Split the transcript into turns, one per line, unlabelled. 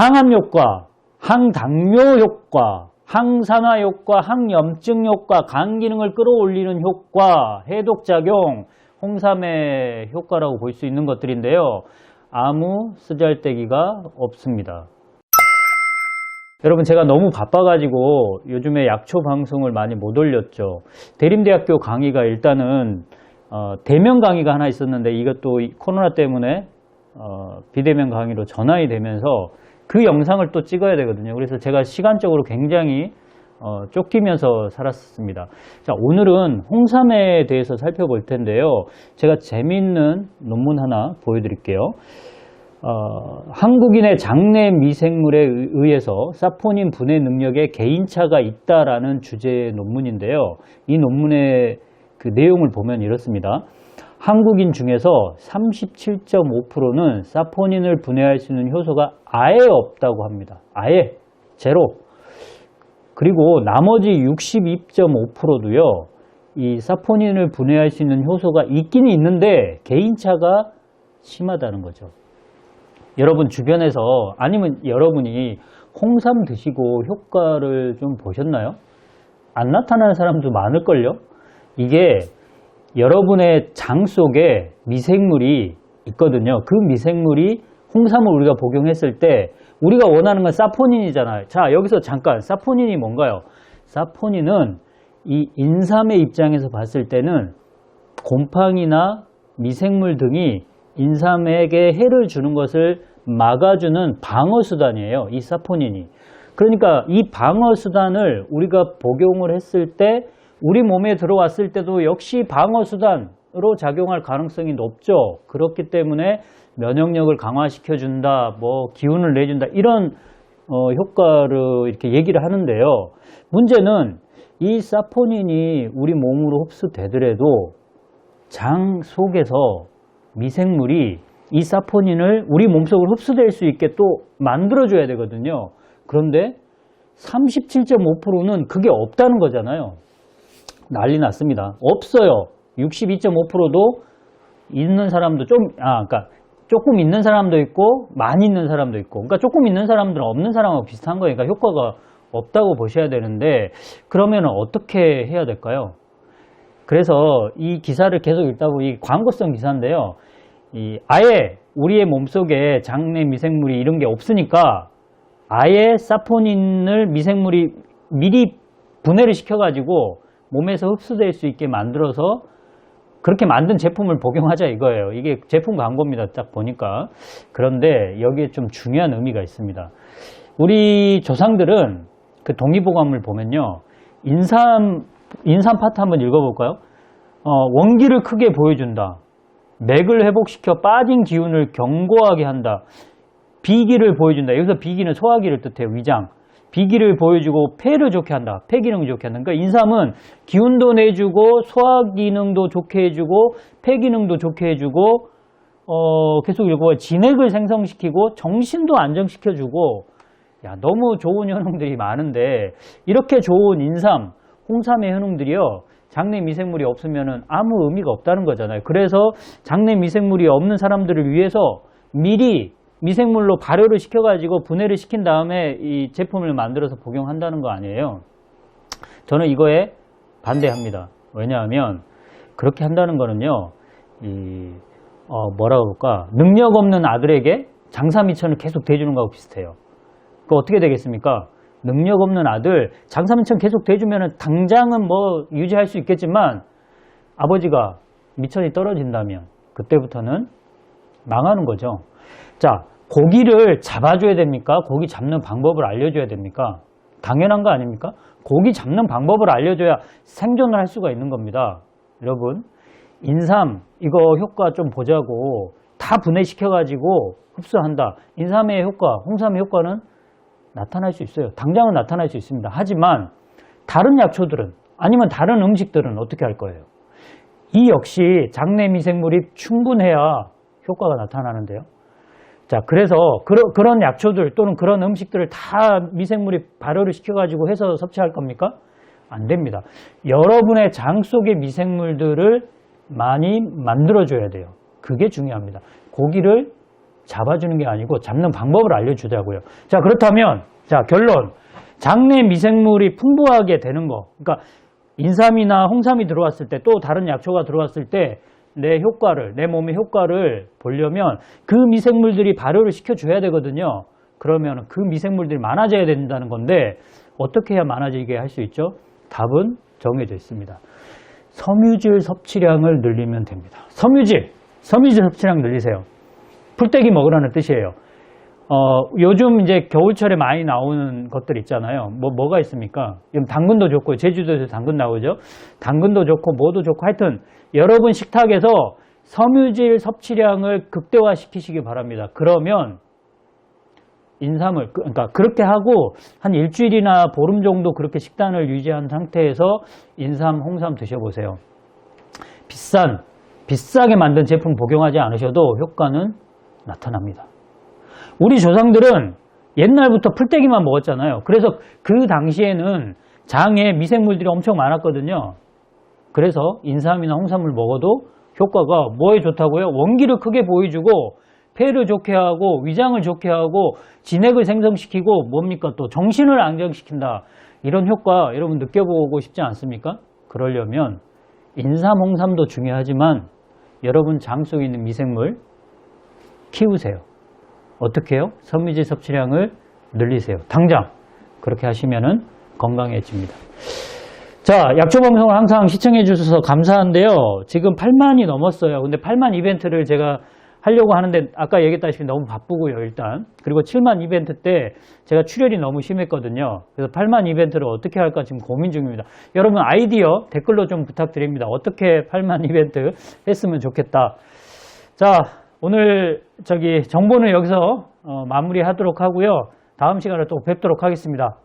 항암 효과, 항당뇨 효과, 항산화 효과, 항염증 효과, 간 기능을 끌어올리는 효과, 해독 작용, 홍삼의 효과라고 볼 수 있는 것들인데요. 아무 쓰잘데기가 없습니다. 여러분 제가 너무 바빠가지고 요즘에 약초 방송을 많이 못 올렸죠. 대림대학교 강의가 일단은 어, 대면 강의가 하나 있었는데 이것도 이 코로나 때문에 어, 비대면 강의로 전환이 되면서 그 영상을 또 찍어야 되거든요. 그래서 제가 시간적으로 굉장히 어, 쫓기면서 살았습니다. 자, 오늘은 홍삼에 대해서 살펴볼 텐데요. 제가 재미있는 논문 하나 보여드릴게요. 어, 한국인의 장내 미생물에 의- 의해서 사포닌 분해 능력에 개인차가 있다라는 주제의 논문인데요. 이 논문의 그 내용을 보면 이렇습니다. 한국인 중에서 37.5%는 사포닌을 분해할 수 있는 효소가 아예 없다고 합니다. 아예 제로. 그리고 나머지 62.5%도요. 이 사포닌을 분해할 수 있는 효소가 있긴 있는데 개인차가 심하다는 거죠. 여러분 주변에서 아니면 여러분이 홍삼 드시고 효과를 좀 보셨나요? 안 나타나는 사람도 많을걸요? 이게 여러분의 장 속에 미생물이 있거든요. 그 미생물이 홍삼을 우리가 복용했을 때 우리가 원하는 건 사포닌이잖아요. 자, 여기서 잠깐 사포닌이 뭔가요? 사포닌은 이 인삼의 입장에서 봤을 때는 곰팡이나 미생물 등이 인삼에게 해를 주는 것을 막아주는 방어수단이에요. 이 사포닌이. 그러니까 이 방어수단을 우리가 복용을 했을 때 우리 몸에 들어왔을 때도 역시 방어수단으로 작용할 가능성이 높죠. 그렇기 때문에 면역력을 강화시켜준다, 뭐 기운을 내준다, 이런 어, 효과를 이렇게 얘기를 하는데요. 문제는 이 사포닌이 우리 몸으로 흡수되더라도 장 속에서 미생물이 이 사포닌을 우리 몸속으로 흡수될 수 있게 또 만들어줘야 되거든요. 그런데 37.5%는 그게 없다는 거잖아요. 난리 났습니다. 없어요. 62.5%도 있는 사람도 좀, 아, 그러니까 조금 있는 사람도 있고 많이 있는 사람도 있고, 그러니까 조금 있는 사람들은 없는 사람하고 비슷한 거니까 효과가 없다고 보셔야 되는데 그러면 어떻게 해야 될까요? 그래서 이 기사를 계속 읽다 보니 이 광고성 기사인데요. 이 아예 우리의 몸속에 장내 미생물이 이런 게 없으니까 아예 사포닌을 미생물이 미리 분해를 시켜가지고 몸에서 흡수될 수 있게 만들어서 그렇게 만든 제품을 복용하자 이거예요. 이게 제품 광고입니다. 딱 보니까. 그런데 여기에 좀 중요한 의미가 있습니다. 우리 조상들은 그 동의보감을 보면요. 인삼, 인삼 파트 한번 읽어볼까요? 어, 원기를 크게 보여준다. 맥을 회복시켜 빠진 기운을 견고하게 한다. 비기를 보여준다. 여기서 비기는 소화기를 뜻해요. 위장. 비기를 보여주고 폐를 좋게 한다. 폐 기능 좋게 한다. 그러니까 인삼은 기운도 내주고 소화 기능도 좋게 해주고 폐 기능도 좋게 해주고 어, 계속 읽고 진액을 생성시키고 정신도 안정시켜주고 야 너무 좋은 효능들이 많은데 이렇게 좋은 인삼, 홍삼의 효능들이요 장내 미생물이 없으면 아무 의미가 없다는 거잖아요. 그래서 장내 미생물이 없는 사람들을 위해서 미리 미생물로 발효를 시켜가지고 분해를 시킨 다음에 이 제품을 만들어서 복용한다는 거 아니에요. 저는 이거에 반대합니다. 왜냐하면 그렇게 한다는 거는요, 이, 어, 뭐라 그럴까, 능력 없는 아들에게 장사 미천을 계속 대주는 거하고 비슷해요. 그 어떻게 되겠습니까? 능력 없는 아들 장사 미천 계속 대주면 당장은 뭐 유지할 수 있겠지만 아버지가 미천이 떨어진다면 그때부터는 망하는 거죠. 자, 고기를 잡아줘야 됩니까? 고기 잡는 방법을 알려줘야 됩니까? 당연한 거 아닙니까? 고기 잡는 방법을 알려줘야 생존을 할 수가 있는 겁니다. 여러분, 인삼, 이거 효과 좀 보자고 다 분해시켜가지고 흡수한다. 인삼의 효과, 홍삼의 효과는 나타날 수 있어요. 당장은 나타날 수 있습니다. 하지만 다른 약초들은 아니면 다른 음식들은 어떻게 할 거예요? 이 역시 장내 미생물이 충분해야 효과가 나타나는데요. 자, 그래서 그러, 그런 약초들 또는 그런 음식들을 다 미생물이 발효를 시켜가지고 해서 섭취할 겁니까? 안 됩니다. 여러분의 장 속의 미생물들을 많이 만들어줘야 돼요. 그게 중요합니다. 고기를 잡아주는 게 아니고 잡는 방법을 알려주자고요. 자, 그렇다면, 자, 결론. 장내 미생물이 풍부하게 되는 거. 그러니까 인삼이나 홍삼이 들어왔을 때 또 다른 약초가 들어왔을 때 내 효과를, 내 몸의 효과를 보려면 그 미생물들이 발효를 시켜줘야 되거든요. 그러면 그 미생물들이 많아져야 된다는 건데 어떻게 해야 많아지게 할 수 있죠? 답은 정해져 있습니다. 섬유질 섭취량을 늘리면 됩니다. 섬유질, 섬유질 섭취량 늘리세요. 풀떼기 먹으라는 뜻이에요. 어, 요즘 이제 겨울철에 많이 나오는 것들 있잖아요. 뭐, 뭐가 있습니까? 지금 당근도 좋고, 제주도에서 당근 나오죠? 당근도 좋고, 뭐도 좋고, 하여튼, 여러분 식탁에서 섬유질 섭취량을 극대화 시키시기 바랍니다. 그러면, 인삼을, 그- 그러니까 그렇게 하고, 한 일주일이나 보름 정도 그렇게 식단을 유지한 상태에서 인삼, 홍삼 드셔보세요. 비싼, 비싸게 만든 제품 복용하지 않으셔도 효과는 나타납니다. 우리 조상들은 옛날부터 풀떼기만 먹었잖아요. 그래서 그 당시에는 장에 미생물들이 엄청 많았거든요. 그래서 인삼이나 홍삼을 먹어도 효과가 뭐에 좋다고요? 원기를 크게 보여주고 폐를 좋게 하고 위장을 좋게 하고 진액을 생성시키고 뭡니까 또 정신을 안정시킨다. 이런 효과 여러분 느껴보고 싶지 않습니까? 그러려면 인삼, 홍삼도 중요하지만 여러분 장 속에 있는 미생물 키우세요. 어떻게 해요? 섬유질 섭취량을 늘리세요. 당장 그렇게 하시면은 건강해집니다. 자, 약초 방송을 항상 시청해 주셔서 감사한데요. 지금 8만이 넘었어요. 근데 8만 이벤트를 제가 하려고 하는데 아까 얘기했다시피 너무 바쁘고요, 일단. 그리고 7만 이벤트 때 제가 출혈이 너무 심했거든요. 그래서 8만 이벤트를 어떻게 할까 지금 고민 중입니다. 여러분 아이디어 댓글로 좀 부탁드립니다. 어떻게 8만 이벤트 했으면 좋겠다. 자, 오늘 저기 정보는 여기서 어, 마무리하도록 하고요. 다음 시간에 또 뵙도록 하겠습니다.